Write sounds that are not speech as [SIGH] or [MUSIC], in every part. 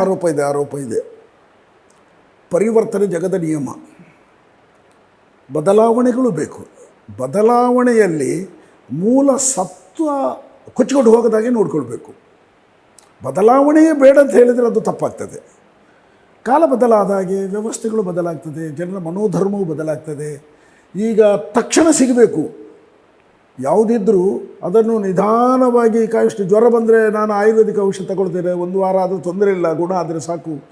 ಆರೋಪ ಇದೆ ಆರೋಪ ಇದೆ. ಪರಿವರ್ತನೆ ಜಗದ ನಿಯಮ. ಬದಲಾವಣೆಗಳು ಬೇಕು. ಬದಲಾವಣೆಯಲ್ಲಿ ಮೂಲ ಸತ್ವ ಕೊಚ್ಚಿಕೊಂಡು ಹೋಗದಾಗೆ ನೋಡ್ಕೊಳ್ಬೇಕು. ಬದಲಾವಣೆಯೇ ಬೇಡ ಅಂತ ಹೇಳಿದರೆ ಅದು ತಪ್ಪಾಗ್ತದೆ. ಕಾಲ ಬದಲಾದ ಹಾಗೆ ವ್ಯವಸ್ಥೆಗಳು ಬದಲಾಗ್ತದೆ, ಜನರ ಮನೋಧರ್ಮವು ಬದಲಾಗ್ತದೆ. ಈಗ ತಕ್ಷಣ ಸಿಗಬೇಕು. ಯಾವುದಿದ್ರೂ ಅದನ್ನು ನಿಧಾನವಾಗಿ ಕಾಯಿಷ್ಟು ಜ್ವರ ಬಂದರೆ ನಾನು ಆಯುರ್ವೇದಿಕ ಔಷಧ ತಗೊಳ್ತೇನೆ, ಒಂದು ವಾರ ಆದರೂ ತೊಂದರೆ ಇಲ್ಲ, ಗುಣ ಆದರೆ ಸಾಕು.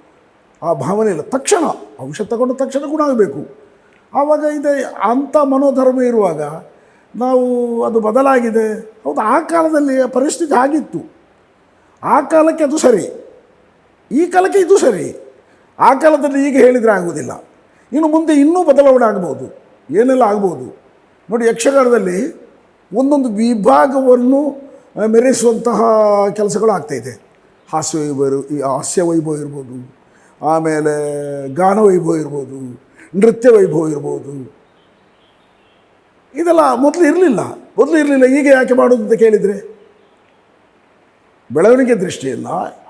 ಆ ಭಾವನೆ ಇಲ್ಲ. ತಕ್ಷಣ, ಔಷಧ ತಗೊಂಡ ತಕ್ಷಣ ಗುಣ ಆಗಬೇಕು. ಆವಾಗ ಇದೆ, ಅಂಥ ಮನೋಧರ್ಮ ಇರುವಾಗ ನಾವು ಅದು ಬದಲಾಗಿದೆ. ಹೌದು, ಆ ಕಾಲದಲ್ಲಿ ಪರಿಸ್ಥಿತಿ ಆಗಿತ್ತು. ಆ ಕಾಲಕ್ಕೆ ಅದು ಸರಿ. ಈ ಕಾಲಕ್ಕೆ ಇದು ಸರಿ. ಆ ಕಾಲದಲ್ಲಿ ಈಗ ಹೇಳಿದರೆ ಆಗುವುದಿಲ್ಲ. ಇನ್ನು ಮುಂದೆ ಇನ್ನೂ ಬದಲಾವಣೆ ಆಗ್ಬೋದು. ಏನೆಲ್ಲ ಆಗ್ಬೋದು? ನೋಡಿ, ಯಕ್ಷಗಾನದಲ್ಲಿ ಒಂದೊಂದು ವಿಭಾಗವನ್ನು ಮೆರೆಸುವಂತಹ ಕೆಲಸಗಳು ಆಗ್ತಾಯಿದೆ ಹಾಸ್ಯ ವೈಭವ ಹಾಸ್ಯ ವೈಭವ ಇರ್ಬೋದು, ಆಮೇಲೆ ಗಾನ ವೈಭವ ಇರ್ಬೋದು, ನೃತ್ಯ ವೈಭವ ಇರ್ಬೋದು. ಇದೆಲ್ಲ ಮೊದಲು ಇರಲಿಲ್ಲ ಮೊದಲು ಇರಲಿಲ್ಲ ಈಗ ಯಾಕೆ ಮಾಡೋದು ಅಂತ ಕೇಳಿದರೆ, ಬೆಳವಣಿಗೆ ದೃಷ್ಟಿಯಿಂದ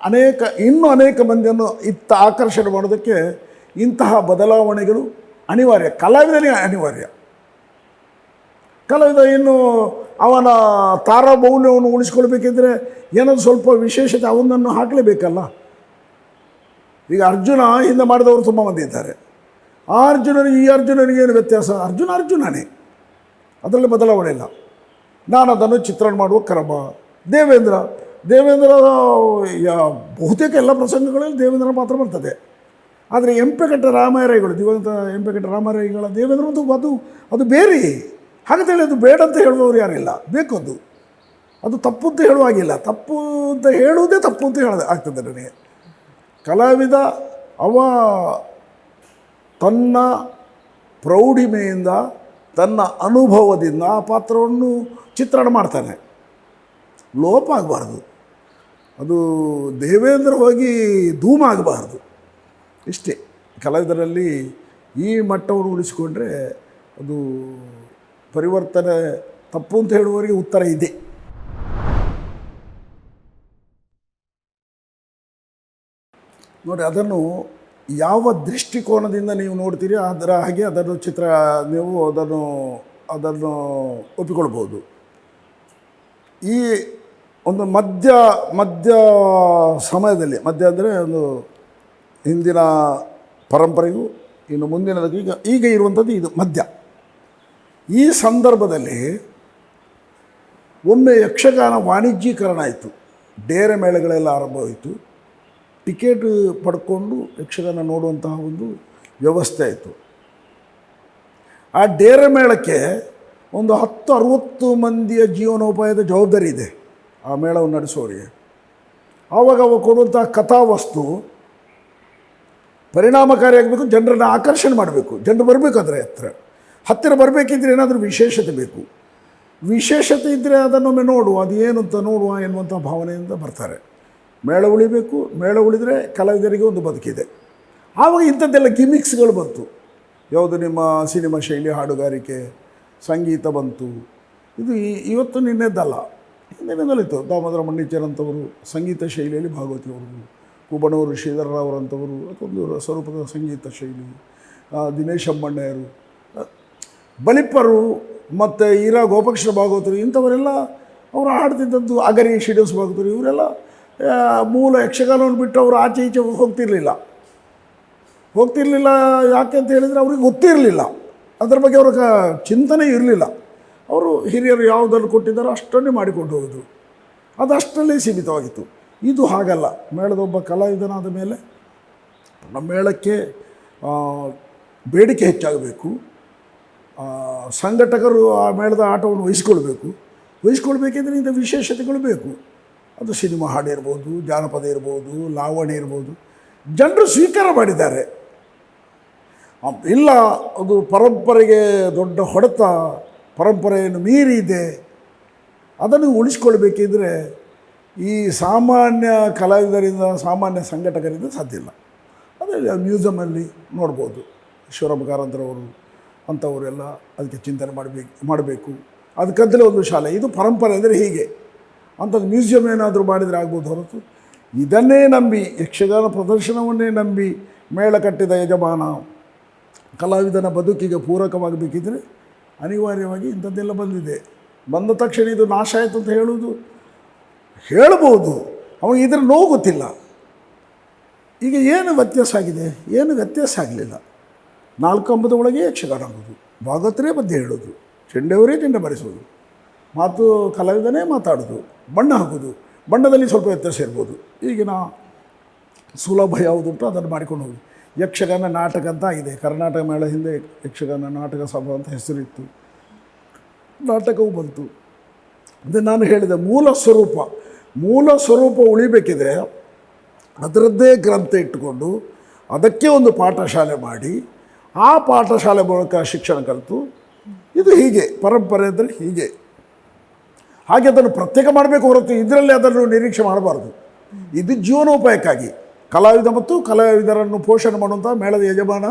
ಅನೇಕ, ಇನ್ನೂ ಅನೇಕ ಮಂದಿಯನ್ನು ಇತ್ತ ಆಕರ್ಷಣೆ ಮಾಡೋದಕ್ಕೆ ಇಂತಹ ಬದಲಾವಣೆಗಳು ಅನಿವಾರ್ಯ. ಕಲಾವಿದನಿಗೆ ಅನಿವಾರ್ಯ. ಕಲಾವಿದ ಇನ್ನು ಅವನ ತಾರಮೌಲ್ಯವನ್ನು ಉಳಿಸ್ಕೊಳ್ಬೇಕಿದ್ರೆ ಏನಾದರೂ ಸ್ವಲ್ಪ ವಿಶೇಷತೆ ಅವನನ್ನು ಹಾಕಲೇಬೇಕಲ್ಲ? ಈಗ ಅರ್ಜುನ ಹಿಂದೆ ಮಾಡಿದವರು ತುಂಬ ಮಂದಿ ಇದ್ದಾರೆ. ಆ ಅರ್ಜುನನಿಗೆ ಈ ಅರ್ಜುನನಿಗೆ ಏನು ವ್ಯತ್ಯಾಸ? ಅರ್ಜುನ ಅರ್ಜುನನೇ. ಅದರಲ್ಲಿ ಬದಲಾವಣೆ ಇಲ್ಲ. ನಾನು ಅದನ್ನು ಚಿತ್ರಣ ಮಾಡುವ ಕ್ರಮ. ದೇವೇಂದ್ರ ದೇವೇಂದ್ರ ಬಹುತೇಕ ಎಲ್ಲ ಪ್ರಸಂಗಗಳಲ್ಲಿ ದೇವೇಂದ್ರ ಮಾತ್ರ ಬರ್ತದೆ. ಆದರೆ ಎಂಪೆಕಟ್ಟ ರಾಮಾಯಣಗಳು ದಿವಂತ ಎಂಪೆಕಟ್ಟ ರಾಮಾಯಣಗಳ ದೇವೇಂದ್ರ ಅದು ಅದು ಬೇರೆ ಹಾಗಂತೇಳಿ ಅದು ಬೇಡ ಅಂತ ಹೇಳುವವರು ಯಾರಿಲ್ಲ. ಬೇಕು ಅದು ಅದು ತಪ್ಪು ಅಂತ ಹೇಳುವಾಗಿಲ್ಲ ತಪ್ಪು ಅಂತ ಹೇಳುವುದೇ ತಪ್ಪು ಅಂತ ಹೇಳೋದು ಆಗ್ತದೆ ನನಗೆ. ಕಲಾವಿದ ಅವ ತನ್ನ ಪ್ರೌಢಿಮೆಯಿಂದ ತನ್ನ ಅನುಭವದಿಂದ ಆ ಪಾತ್ರವನ್ನು ಚಿತ್ರಣ ಮಾಡ್ತಾನೆ. ಲೋಪ ಆಗಬಾರ್ದು. ಅದು ದೇವೇಂದ್ರ ಹೋಗಿ ಧೂಮ ಆಗಬಾರ್ದು. ಇಷ್ಟೇ. ಕಲಾವಿದರಲ್ಲಿ ಈ ಮಟ್ಟವನ್ನು ಉಳಿಸಿಕೊಂಡ್ರೆ ಅದು ಪರಿವರ್ತನೆ ತಪ್ಪು ಅಂತ ಹೇಳುವವರಿಗೆ ಉತ್ತರ ಇದೆ. ನೋಡಿ, ಅದನ್ನು ಯಾವ ದೃಷ್ಟಿಕೋನದಿಂದ ನೀವು ನೋಡ್ತೀರಿ, ಅದರ ಹಾಗೆ ಅದನ್ನು ಚಿತ್ರ, ನೀವು ಅದನ್ನು ಅದನ್ನು ಒಪ್ಪಿಕೊಳ್ಬೋದು ಈ ಒಂದು ಮಧ್ಯ ಮಧ್ಯ ಸಮಯದಲ್ಲಿ, ಮಧ್ಯ ಅಂದರೆ ಒಂದು ಹಿಂದಿನ ಪರಂಪರೆಗೂ, ಇನ್ನು ಮುಂದಿನದಕ್ಕೂ ಈಗ ಈಗ ಇರುವಂಥದ್ದು ಇದು ಮಧ್ಯ. ಈ ಸಂದರ್ಭದಲ್ಲಿ ಒಮ್ಮೆ ಯಕ್ಷಗಾನ ವಾಣಿಜ್ಯೀಕರಣ ಆಯಿತು. ಡೇರೆ ಮೇಳಗಳೆಲ್ಲ ಆರಂಭವಾಯಿತು ಟಿಕೆಟ್ ಪಡ್ಕೊಂಡು ಯಕ್ಷಗಾನ ನೋಡುವಂತಹ ಒಂದು ವ್ಯವಸ್ಥೆ ಆಯಿತು. ಆ ಡೇರೆ ಮೇಳಕ್ಕೆ ಒಂದು ಹತ್ತು ಅರುವತ್ತು ಮಂದಿಯ ಜೀವನೋಪಾಯದ ಜವಾಬ್ದಾರಿ ಇದೆ ಆ ಮೇಳವನ್ನು ನಡೆಸೋರಿಗೆ ಆವಾಗ ಅವ ಕೊಡುವಂಥ ಕಥಾವಸ್ತು ಪರಿಣಾಮಕಾರಿಯಾಗಬೇಕು, ಜನರನ್ನು ಆಕರ್ಷಣೆ ಮಾಡಬೇಕು. ಜನರು ಬರಬೇಕು ಅದರ ಹತ್ರ. ಹತ್ತಿರ ಬರಬೇಕಿದ್ರೆ ಏನಾದರೂ ವಿಶೇಷತೆ ಬೇಕು. ವಿಶೇಷತೆ ಇದ್ದರೆ ಅದನ್ನೊಮ್ಮೆ ನೋಡುವ ಅದು ಏನು ಅಂತ ನೋಡುವ ಎನ್ನುವಂಥ ಭಾವನೆಯಿಂದ ಬರ್ತಾರೆ. ಮೇಳ ಉಳಿಬೇಕು, ಮೇಳ ಉಳಿದರೆ ಕಲಾವಿದರಿಗೆ ಒಂದು ಬದುಕಿದೆ. ಆವಾಗ ಇಂಥದ್ದೆಲ್ಲ ಗಿಮಿಕ್ಸ್ಗಳು ಬಂತು. ಯಾವುದು ನಿಮ್ಮ ಸಿನಿಮಾ ಶೈಲಿ ಹಾಡುಗಾರಿಕೆ, ಸಂಗೀತ ಬಂತು. ಇದು ಇವತ್ತು ನಿನ್ನೆದ್ದಲ್ಲ. ಹಿಂದಿನಿಂದಲಿತ್ತು ದಾಮೋದರ ಮಣ್ಣಿಚರ್ ಅಂತವರು ಸಂಗೀತ ಶೈಲಿಯಲ್ಲಿ ಭಾಗವತಿಯವರು, ಕುಬಣವರು ಶ್ರೀಧರರಾವ್ರಂಥವರು ಅದೊಂದು ಸ್ವರೂಪದ ಸಂಗೀತ ಶೈಲಿ. ದಿನೇಶ್ ಅಮ್ಮಣ್ಣಯ್ಯರು ಬಲಿಪ್ಪರು ಮತ್ತು ಈರಾ ಗೋಪಕೃಷ್ಣ ಭಾಗವತರು ಇಂಥವರೆಲ್ಲ ಅವರು ಆಡ್ತಿದ್ದದ್ದು ಅಗರಿ ಶ್ರೀನಿವಾಸ ಭಾಗವತರು, ಇವರೆಲ್ಲ ಮೂಲ ಯಕ್ಷಗಾನವನ್ನು ಬಿಟ್ಟು ಅವರು ಆಚೆ ಈಚೆ ಹೋಗ್ತಿರಲಿಲ್ಲ. ಹೋಗ್ತಿರಲಿಲ್ಲ ಯಾಕೆ ಅಂತ ಹೇಳಿದರೆ ಅವ್ರಿಗೆ ಗೊತ್ತಿರಲಿಲ್ಲ. ಅದರ ಬಗ್ಗೆ ಅವ್ರ ಚಿಂತನೆ ಇರಲಿಲ್ಲ. ಅವರು ಹಿರಿಯರು ಯಾವುದನ್ನು ಕೊಟ್ಟಿದ್ದಾರೋ ಅಷ್ಟನ್ನೇ ಮಾಡಿಕೊಂಡು ಹೋಗಿದ್ರು ಅಷ್ಟರಲ್ಲೇ ಸೀಮಿತವಾಗಿತ್ತು. ಇದು ಹಾಗಲ್ಲ. ಮೇಳದ ಒಬ್ಬ ಕಲಾವಿದನಾದ ಮೇಲೆ ನಮ್ಮ ಮೇಳಕ್ಕೆ ಬೇಡಿಕೆ ಹೆಚ್ಚಾಗಬೇಕು. ಸಂಘಟಕರು ಆ ಮೇಳದ ಆಟವನ್ನು ವಹಿಸ್ಕೊಳ್ಬೇಕು. ವಹಿಸ್ಕೊಳ್ಬೇಕೆಂದರೆ ಇಂಥ ವಿಶೇಷತೆಗಳು ಬೇಕು. ಅದು ಸಿನಿಮಾ ಹಾಡು ಇರ್ಬೋದು, ಜಾನಪದ ಇರ್ಬೋದು ಲಾವಣಿ ಇರ್ಬೋದು. ಜನರು ಸ್ವೀಕಾರ ಮಾಡಿದ್ದಾರೆ. ಇಲ್ಲ, ಅದು ಪರಂಪರೆಗೆ ದೊಡ್ಡ ಹೊಡೆತ, ಪರಂಪರೆಯನ್ನು ಮೀರಿ ಇದೆ. ಅದನ್ನು ಉಳಿಸ್ಕೊಳ್ಬೇಕಿದ್ರೆ ಈ ಸಾಮಾನ್ಯ ಕಲಾವಿದರಿಂದ, ಸಾಮಾನ್ಯ ಸಂಘಟಕರಿಂದ ಸಾಧ್ಯ ಇಲ್ಲ. ಅದೇ ಮ್ಯೂಸಿಯಮಲ್ಲಿ ನೋಡ್ಬೋದು. ಈಶ್ವರಪ್ಪ ಕಾರಂತರವರು ಅಂಥವರೆಲ್ಲ ಅದಕ್ಕೆ ಚಿಂತನೆ ಮಾಡಬೇಕು ಮಾಡಬೇಕು. ಅದಕ್ಕಂತಲೇ ಒಂದು ಶಾಲೆ. ಇದು ಪರಂಪರೆ ಅಂದರೆ ಹೀಗೆ. ಅಂಥದ್ದು ಮ್ಯೂಸಿಯಂ ಏನಾದರೂ ಮಾಡಿದರೆ ಆಗ್ಬೋದು ಹೊರತು. ಇದನ್ನೇ ನಂಬಿ, ಯಕ್ಷಗಾನ ಪ್ರದರ್ಶನವನ್ನೇ ನಂಬಿ ಮೇಳ ಕಟ್ಟಿದ ಯಜಮಾನ ಕಲಾವಿದನ ಬದುಕಿಗೆ ಪೂರಕವಾಗಬೇಕಿದ್ರೆ ಅನಿವಾರ್ಯವಾಗಿ ಇಂಥದ್ದೆಲ್ಲ ಬಂದಿದೆ. ಬಂದ ತಕ್ಷಣ ಇದು ನಾಶ ಆಯಿತು ಅಂತ ಹೇಳುವುದು ಹೇಳ್ಬೋದು ಅವನಿಗೆ ಇದ್ರ ನೋವು ಗೊತ್ತಿಲ್ಲ. ಈಗ ಏನು ವ್ಯತ್ಯಾಸ ಆಗಿದೆ? ಏನು ವ್ಯತ್ಯಾಸ ಆಗಲಿಲ್ಲ? ನಾಲ್ಕು ಕಂಬದ ಒಳಗೆ ಯಕ್ಷಗಾನ ಆಗೋದು. ಭಾಗವತರೇ ಮಧ್ಯೆ ಹೇಳೋದು. ಚೆಂಡೆಯವರೇ ಚೆಂಡೆ ಬರೆಸೋದು. ಮಾತು ಕಲಾವಿದನೇ ಮಾತಾಡೋದು. ಬಣ್ಣ ಹಾಕೋದು. ಬಣ್ಣದಲ್ಲಿ ಸ್ವಲ್ಪ ವ್ಯತ್ಯಾಸ ಇರ್ಬೋದು ಈಗಿನ ಸುಲಭ ಯಾವುದು ಅಂತ ಅದನ್ನು ಮಾಡಿಕೊಂಡು ಹೋಗಿ. ಯಕ್ಷಗಾನ ನಾಟಕ ಅಂತ ಆಗಿದೆ. ಕರ್ನಾಟಕ ಮೇಳ ಹಿಂದೆ ಯಕ್ಷಗಾನ ನಾಟಕ ಸಭಾ ಅಂತ ಹೆಸರಿತ್ತು. ನಾಟಕವು ಬಂತು. ಅಂದರೆ ನಾನು ಹೇಳಿದೆ ಮೂಲ ಸ್ವರೂಪ. ಮೂಲ ಸ್ವರೂಪ ಉಳಿಬೇಕಿದ್ರೆ ಅದರದ್ದೇ ಗ್ರಂಥ ಇಟ್ಟುಕೊಂಡು ಅದಕ್ಕೆ ಒಂದು ಪಾಠಶಾಲೆ ಮಾಡಿ ಆ ಪಾಠಶಾಲೆ ಮೂಲಕ ಶಿಕ್ಷಣ ಕಲಿತು, ಇದು ಹೀಗೆ, ಪರಂಪರೆ ಅಂದರೆ ಹೀಗೆ. ಹಾಗೆ ಅದನ್ನು ಪ್ರತ್ಯೇಕ ಮಾಡಬೇಕು ಹೊರತು ಇದರಲ್ಲಿ ಅದನ್ನು ನಿರೀಕ್ಷೆ ಮಾಡಬಾರ್ದು. ಇದು ಜೀವನೋಪಾಯಕ್ಕಾಗಿ. ಕಲಾವಿದ ಮತ್ತು ಕಲಾವಿದರನ್ನು ಪೋಷಣೆ ಮಾಡುವಂಥ ಮೇಳದ ಯಜಮಾನ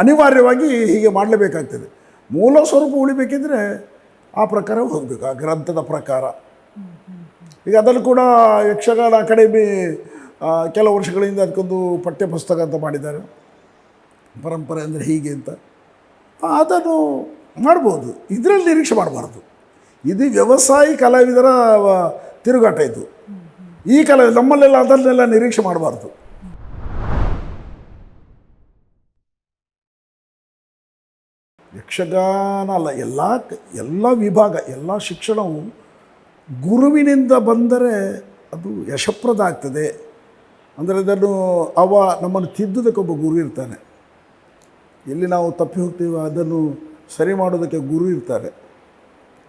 ಅನಿವಾರ್ಯವಾಗಿ ಹೀಗೆ ಮಾಡಲೇಬೇಕಾಗ್ತದೆ. ಮೂಲ ಸ್ವರೂಪ ಉಳಿಬೇಕಿದ್ರೆ ಆ ಪ್ರಕಾರ ಹೋಗಬೇಕು, ಆ ಗ್ರಂಥದ ಪ್ರಕಾರ. ಈಗ ಅದನ್ನು ಕೂಡ ಯಕ್ಷಗಾನ ಅಕಾಡೆಮಿ ಕೆಲವು ವರ್ಷಗಳಿಂದ ಅದಕ್ಕೊಂದು ಪಠ್ಯಪುಸ್ತಕ ಅಂತ ಮಾಡಿದ್ದಾರೆ. ಪರಂಪರೆ ಅಂದರೆ ಹೀಗೆ ಅಂತ. ಅದನ್ನು ಮಾಡ್ಬೋದು. ಇದರಲ್ಲಿ ನಿರೀಕ್ಷೆ ಮಾಡಬಾರ್ದು. ಇದು ವ್ಯವಸಾಯಿ ಕಲಾವಿದರ ತಿರುಗಾಟ ಇದು. ಈ ಕಲ ನಮ್ಮಲ್ಲೆಲ್ಲ ಅದನ್ನೆಲ್ಲ ನಿರೀಕ್ಷೆ ಮಾಡಬಾರ್ದು. ಯಕ್ಷಗಾನ ಅಲ್ಲ, ಎಲ್ಲ ಎಲ್ಲ ವಿಭಾಗ, ಎಲ್ಲ ಶಿಕ್ಷಣವು ಗುರುವಿನಿಂದ ಬಂದರೆ ಅದು ಯಶಪ್ರದ ಆಗ್ತದೆ ಅಂದರೆ ಅದನ್ನು ಅವ ನಮ್ಮನ್ನು ತಿದ್ದುದಕ್ಕೊಬ್ಬ ಗುರು ಇರ್ತಾನೆ. ಎಲ್ಲಿ ನಾವು ತಪ್ಪಿ ಹೋಗ್ತೀವೋ ಅದನ್ನು ಸರಿ ಮಾಡೋದಕ್ಕೆ ಗುರು ಇರ್ತಾರೆ.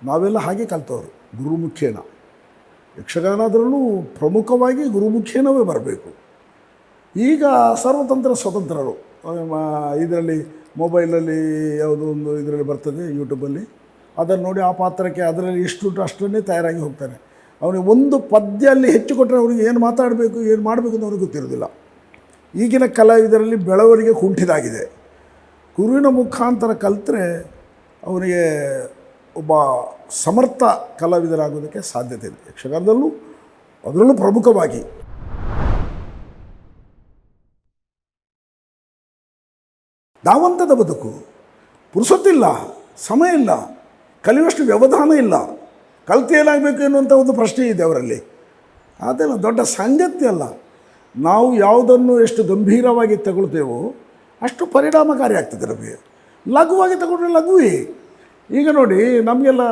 ನಾವೆಲ್ಲ ಹಾಗೆ ಕಲ್ತವರು ಗುರುಮುಖೇನ ಯಕ್ಷಗಾನ ಅದರಲ್ಲೂ ಪ್ರಮುಖವಾಗಿ ಗುರುಮುಖೇನವೇ ಬರಬೇಕು. ಈಗ ಸರ್ವತಂತ್ರ ಸ್ವತಂತ್ರರು ಇದರಲ್ಲಿ ಮೊಬೈಲಲ್ಲಿ ಯಾವುದೋ ಒಂದು ಇದರಲ್ಲಿ ಬರ್ತದೆ, ಯೂಟ್ಯೂಬಲ್ಲಿ. ಅದನ್ನು ನೋಡಿ ಆ ಪಾತ್ರಕ್ಕೆ ಅದರಲ್ಲಿ ಎಷ್ಟು ಅಷ್ಟನ್ನೇ ತಯಾರಾಗಿ ಹೋಗ್ತಾರೆ. ಅವನಿಗೆ ಒಂದು ಪದ್ಯ ಅಲ್ಲಿ ಹೆಚ್ಚು ಕೊಟ್ಟರೆ ಅವನಿಗೆ ಏನು ಮಾತಾಡಬೇಕು, ಏನು ಮಾಡಬೇಕು ಅಂತ ಅವ್ರಿಗೆ ಗೊತ್ತಿರೋದಿಲ್ಲ ಈಗಿನ ಕಲಾವಿದರಲ್ಲಿ ಬೆಳವಣಿಗೆ ಕುಂಠಿತಾಗಿದೆ ಗುರುವಿನ ಮುಖಾಂತರ ಕಲಿತ್ರೆ ಅವನಿಗೆ ಒಬ್ಬ ಸಮರ್ಥ ಕಲಾವಿದರಾಗೋದಕ್ಕೆ ಸಾಧ್ಯತೆ ಇದೆ. ಯಕ್ಷಗಾನದಲ್ಲೂ ಅದರಲ್ಲೂ ಪ್ರಮುಖವಾಗಿ. ಧಾವಂತದ ಬದುಕು. ಪುರುಸೊತ್ತಿಲ್ಲ, ಸಮಯ ಇಲ್ಲ, ಕಲಿಯುವಷ್ಟು ವ್ಯವಧಾನ ಇಲ್ಲ. ಕಲಿತು ಏನಾಗಬೇಕು ಎನ್ನುವಂಥ ಒಂದು ಪ್ರಶ್ನೆ ಇದೆ ಅವರಲ್ಲಿ. ಅದೆಲ್ಲ ದೊಡ್ಡ ಸಂಗತಿ ಅಲ್ಲ. ನಾವು ಯಾವುದನ್ನು ಎಷ್ಟು ಗಂಭೀರವಾಗಿ ತಗೊಳ್ತೇವೋ ಅಷ್ಟು ಪರಿಣಾಮಕಾರಿ ಆಗ್ತದೆ ನಮಗೆ. ಲಘುವಾಗಿ ತಗೊಂಡ್ರೆ ಲಘುವೇ. ಈಗ ನೋಡಿ, ನಮಗೆಲ್ಲ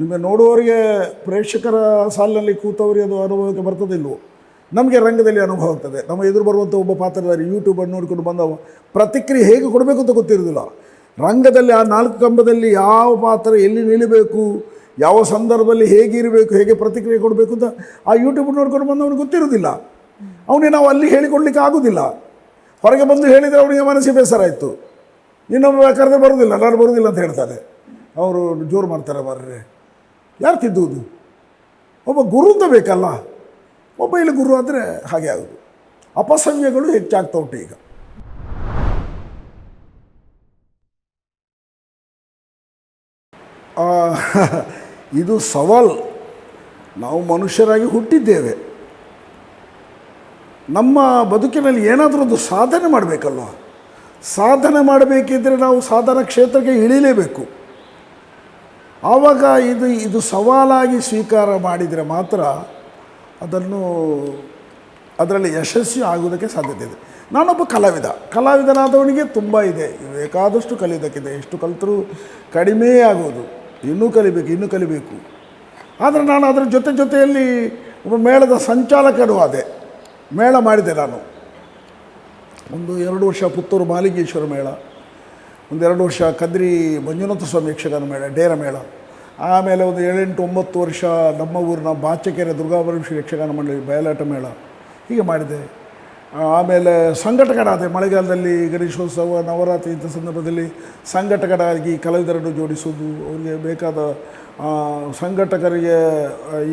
ನಿಮಗೆ ನೋಡುವವರಿಗೆ ಪ್ರೇಕ್ಷಕರ ಸಾಲಿನಲ್ಲಿ ಕೂತವರಿಗೆ ಅದು ಅನುಭವಕ್ಕೆ ಬರ್ತದಿಲ್ವೋ ನಮಗೆ ರಂಗದಲ್ಲಿ ಅನುಭವ ಆಗ್ತದೆ. ನಮ್ಮ ಎದುರು ಬರುವಂಥ ಒಬ್ಬ ಪಾತ್ರಧಾರಿ ಯೂಟ್ಯೂಬನ್ನು ನೋಡಿಕೊಂಡು ಬಂದವ ಪ್ರತಿಕ್ರಿಯೆ ಹೇಗೆ ಕೊಡಬೇಕು ಅಂತ ಗೊತ್ತಿರೋದಿಲ್ಲ ರಂಗದಲ್ಲಿ ಆ ನಾಲ್ಕು ಕಂಬದಲ್ಲಿ ಯಾವ ಪಾತ್ರ ಎಲ್ಲಿ ನಿಲ್ಲಬೇಕು, ಯಾವ ಸಂದರ್ಭದಲ್ಲಿ ಹೇಗಿರಬೇಕು ಹೇಗೆ ಪ್ರತಿಕ್ರಿಯೆ ಕೊಡಬೇಕು ಅಂತ ಆ ಯೂಟ್ಯೂಬ್ ನೋಡ್ಕೊಂಡು ಬಂದವನಿಗೆ ಗೊತ್ತಿರೋದಿಲ್ಲ ಅವನೇ ನಾವು ಅಲ್ಲಿ ಹೇಳಿಕೊಡ್ಲಿಕ್ಕೆ ಆಗೋದಿಲ್ಲ ಹೊರಗೆ ಬಂದು ಹೇಳಿದರೆ ಅವನಿಗೆ ಮನಸ್ಸಿಗೆ ಬೇಸರ ಆಯಿತು. ಇನ್ನೊಬ್ಬ ಕರೆದ್ರೆ ಬರೋದಿಲ್ಲ, ನಾನು ಬರೋದಿಲ್ಲ ಅಂತ ಹೇಳ್ತಾನೆ. ಅವರು ಜೋರು ಮಾಡ್ತಾರೆ ಬರ್ರೆ ಯಾರು ತಿದ್ದುವುದು? ಒಬ್ಬ ಗುರು ಅಂತ ಬೇಕಲ್ಲ. ಒಬ್ಬ ಇಲ್ಲಿ ಗುರು ಅಂದರೆ ಹಾಗೆ ಆಗೋದು. ಅಪಸವ್ಯಗಳು ಹೆಚ್ಚಾಗ್ತಾ ಉಂಟು ಈಗ. [LAUGHS] ಇದು ಸವಾಲ್. ನಾವು ಮನುಷ್ಯರಾಗಿ ಹುಟ್ಟಿದ್ದೇವೆ. ನಮ್ಮ ಬದುಕಿನಲ್ಲಿ ಏನಾದರೂ ಒಂದು ಸಾಧನೆ ಮಾಡಬೇಕಲ್ವ? ಸಾಧನೆ ಮಾಡಬೇಕಿದ್ರೆ ನಾವು ಸಾಧನ ಕ್ಷೇತ್ರಕ್ಕೆ ಇಳಿಲೇಬೇಕು. ಆವಾಗ ಇದು ಇದು ಸವಾಲಾಗಿ ಸ್ವೀಕಾರ ಮಾಡಿದರೆ ಮಾತ್ರ ಅದನ್ನು, ಅದರಲ್ಲಿ ಯಶಸ್ವಿ ಆಗೋದಕ್ಕೆ ಸಾಧ್ಯತೆ ಇದೆ. ನಾನೊಬ್ಬ ಕಲಾವಿದ. ಕಲಾವಿದನಾದವನಿಗೆ ತುಂಬ ಇದೆ. ಬೇಕಾದಷ್ಟು ಕಲಿಯೋದಕ್ಕಿದೆ. ಎಷ್ಟು ಕಲಿತರೂ ಕಡಿಮೆ ಆಗೋದು. ಇನ್ನೂ ಕಲಿಬೇಕು ಇನ್ನೂ ಕಲಿಬೇಕು. ಆದರೆ ನಾನು ಅದರ ಜೊತೆ ಜೊತೆಯಲ್ಲಿ ಒಬ್ಬ ಮೇಳದ ಸಂಚಾಲಕನೂ ಆದೆ. ಮೇಳ ಮಾಡಿದೆ ನಾನು. ಒಂದು ಎರಡು ವರ್ಷ ಪುತ್ತೂರು ಮಾಲಿಂಗೇಶ್ವರ ಮೇಳ, ಒಂದು ಎರಡು ವರ್ಷ ಕದ್ರಿ ಮಂಜುನಾಥ ಸ್ವಾಮಿ ಯಕ್ಷಗಾನ ಮೇಳ, ಡೇರ ಮೇಳ. ಆಮೇಲೆ ಒಂದು ಏಳೆಂಟು ಒಂಬತ್ತು ವರ್ಷ ನಮ್ಮ ಊರಿನ ಬಾಚಕೆರೆ ದುರ್ಗಾಪರಮೇಶ್ವರಿ ಯಕ್ಷಗಾನ ಮಂಡಳಿ ಬಯಲಾಟ ಮೇಳ, ಹೀಗೆ ಮಾಡಿದೆ. ಆಮೇಲೆ ಸಂಘಟಕರಾದೆ ಮಳೆಗಾಲದಲ್ಲಿ ಗಣೇಶೋತ್ಸವ, ನವರಾತ್ರಿ ಇಂಥ ಸಂದರ್ಭದಲ್ಲಿ ಸಂಘಟಕರಾಗಿ ಕಲಾವಿದರನ್ನು ಜೋಡಿಸೋದು ಅವರಿಗೆ ಬೇಕಾದ ಸಂಘಟಕರಿಗೆ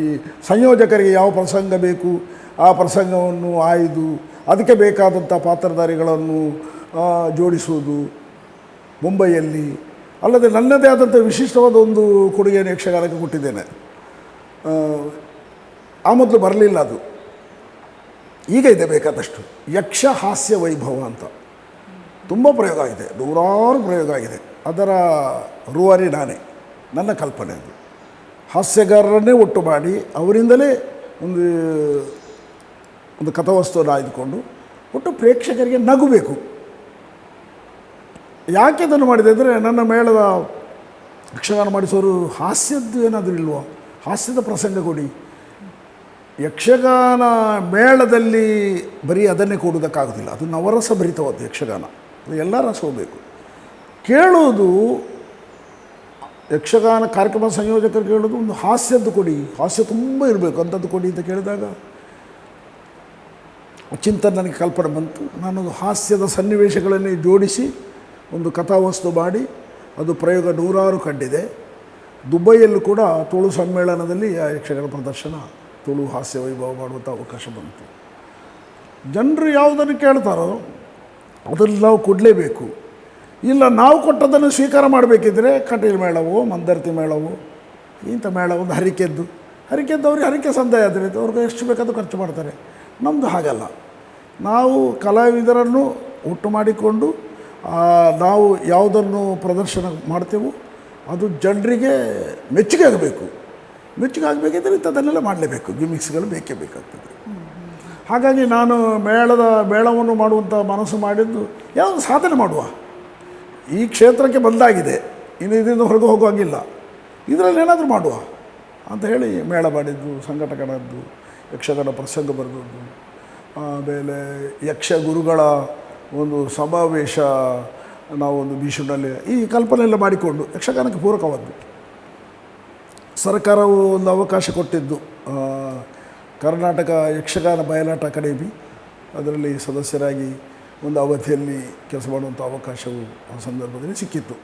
ಈ ಸಂಯೋಜಕರಿಗೆ ಯಾವ ಪ್ರಸಂಗ ಬೇಕು ಆ ಪ್ರಸಂಗವನ್ನು ಆಯ್ದು ಅದಕ್ಕೆ ಬೇಕಾದಂಥ ಪಾತ್ರಧಾರಿಗಳನ್ನು ಜೋಡಿಸುವುದು ಮುಂಬೈಯಲ್ಲಿ. ಅಲ್ಲದೆ ನನ್ನದೇ ಆದಂಥ ವಿಶಿಷ್ಟವಾದ ಒಂದು ಕೊಡುಗೆಯನ್ನು ಯಕ್ಷಗಾನಕ್ಕೆ ಕೊಟ್ಟಿದ್ದೇನೆ. ಆ ಮೊದಲು ಬರಲಿಲ್ಲ ಅದು. ಈಗ ಇದೆ ಬೇಕಾದಷ್ಟು. ಯಕ್ಷ ಹಾಸ್ಯ ವೈಭವ ಅಂತ. ತುಂಬ ಪ್ರಯೋಗ ಆಗಿದೆ ನೂರಾರು ಪ್ರಯೋಗ ಆಗಿದೆ. ಅದರ ರೂವಾರಿ ನಾನೇ. ನನ್ನ ಕಲ್ಪನೆ ಅದು. ಹಾಸ್ಯಗಾರರನ್ನೇ ಒಟ್ಟು ಮಾಡಿ ಅವರಿಂದಲೇ ಒಂದು ಒಂದು ಕಥಾವಸ್ತುವನ್ನು ಆಯ್ದುಕೊಂಡು ಒಟ್ಟು ಪ್ರೇಕ್ಷಕರಿಗೆ ನಗಬೇಕು. ಯಾಕೆ ಅದನ್ನು ಮಾಡಿದೆ ಅಂದರೆ ನನ್ನ ಮೇಳದ ಯಕ್ಷಗಾನ ಮಾಡಿಸೋರು ಹಾಸ್ಯದ್ದು ಏನಾದರೂ ಇಲ್ವೋ? ಹಾಸ್ಯದ ಪ್ರಸಂಗ ಕೊಡಿ. ಯಕ್ಷಗಾನ ಮೇಳದಲ್ಲಿ ಬರೀ ಅದನ್ನೇ ಕೊಡೋದಕ್ಕಾಗೋದಿಲ್ಲ ಅದು ನವರಸ ಭರಿತವಾದ ಯಕ್ಷಗಾನ. ಅದು ಎಲ್ಲ ರಸವೂ ಬೇಕು ಕೇಳೋದು ಯಕ್ಷಗಾನ ಕಾರ್ಯಕ್ರಮ ಸಂಯೋಜಕರು ಕೇಳೋದು ಒಂದು ಹಾಸ್ಯದ್ದು ಕೊಡಿ. ಹಾಸ್ಯ ತುಂಬ ಇರಬೇಕು. ಅಂಥದ್ದು ಕೊಡಿ ಅಂತ ಕೇಳಿದಾಗ ಚಿಂತನೆ ನನಗೆ ಕಲ್ಪನೆ ಬಂತು. ನಾನು ಹಾಸ್ಯದ ಸನ್ನಿವೇಶಗಳನ್ನೇ ಜೋಡಿಸಿ ಒಂದು ಕಥಾವಸ್ತು ಮಾಡಿ ಅದು ಪ್ರಯೋಗ ನೂರಾರು ಕಂಡಿದೆ. ದುಬೈಯಲ್ಲೂ ಕೂಡ ತುಳು ಸಮ್ಮೇಳನದಲ್ಲಿ ಆ ಯಕ್ಷಗಾನ ಪ್ರದರ್ಶನ, ತುಳು ಹಾಸ್ಯ ವೈಭವ ಮಾಡುವಂಥ ಅವಕಾಶ ಬಂತು. ಜನರು ಯಾವುದನ್ನು ಕೇಳ್ತಾರೋ ಅದನ್ನು ನಾವು ಕೊಡಲೇಬೇಕು. ಇಲ್ಲ, ನಾವು ಕೊಟ್ಟದನ್ನು ಸ್ವೀಕಾರ ಮಾಡಬೇಕಿದ್ರೆ ಕಟೀಲ್ ಮೇಳವೋ, ಮಂದರ್ತಿ ಮೇಳವೋ, ಇಂಥ ಮೇಳ ಒಂದು ಹರಿಕೆದ್ದು. ಹರಿಕೆದ್ದು ಅವ್ರಿಗೆ ಹರಿಕೆ ಸಂದಾಯ ಆದರೆ ಅವ್ರಿಗೆ ಎಷ್ಟು ಬೇಕಾದರೂ ಖರ್ಚು ಮಾಡ್ತಾರೆ. ನಮ್ಮದು ಹಾಗಲ್ಲ. ನಾವು ಕಲಾವಿದರನ್ನು ಹುಟ್ಟು ಮಾಡಿಕೊಂಡು ನಾವು ಯಾವುದನ್ನು ಪ್ರದರ್ಶನ ಮಾಡ್ತೇವೋ, ಅದು ಜನರಿಗೆ ಮೆಚ್ಚುಗೆ ಆಗಬೇಕು. ಮೆಚ್ಚುಗೆ ಆಗಬೇಕಿದ್ರೆ ಇಂಥದ್ದನ್ನೆಲ್ಲ ಮಾಡಲೇಬೇಕು. ಗಿಮಿಕ್ಸ್ಗಳು ಬೇಕೇ ಬೇಕಾಗ್ತದೆ. ಹಾಗಾಗಿ ನಾನು ಮೇಳದ, ಮೇಳವನ್ನು ಮಾಡುವಂಥ ಮನಸ್ಸು ಮಾಡಿದ್ದು ಯಾವುದೋ ಸಾಧನೆ ಮಾಡುವ. ಈ ಕ್ಷೇತ್ರಕ್ಕೆ ಬಂದಾಗಿದೆ. ಇನ್ನು ಇದರಿಂದ ಹೊರಗೆ ಹೋಗುವಂಗಿಲ್ಲ. ಇದರಲ್ಲಿ ಏನಾದರೂ ಮಾಡುವ ಅಂತ ಹೇಳಿ ಮೇಳ ಮಾಡಿದ್ದು ಸಂಘಟಕನದ್ದು ಯಕ್ಷಗಾನ ಪ್ರಸಂಗ ಬರೆದದ್ದು. ಆಮೇಲೆ ಯಕ್ಷ ಗುರುಗಳ ಒಂದು ಸಮಾವೇಶ ನಾವೊಂದು ಭೀಷಣಲ್ಲಿ ಈ ಕಲ್ಪನೆ ಎಲ್ಲ ಮಾಡಿಕೊಂಡು ಯಕ್ಷಗಾನಕ್ಕೆ ಪೂರಕವಾದ್ದು. ಸರ್ಕಾರವು ಒಂದು ಅವಕಾಶ ಕೊಟ್ಟಿದ್ದು. ಕರ್ನಾಟಕ ಯಕ್ಷಗಾನ ಬಯಲಾಟ ಅಕಾಡೆಮಿ, ಅದರಲ್ಲಿ ಸದಸ್ಯರಾಗಿ ಒಂದು ಅವಧಿಯಲ್ಲಿ ಕೆಲಸ ಮಾಡುವಂಥ ಅವಕಾಶವು ಆ ಸಂದರ್ಭದಲ್ಲಿ ಸಿಕ್ಕಿತ್ತು.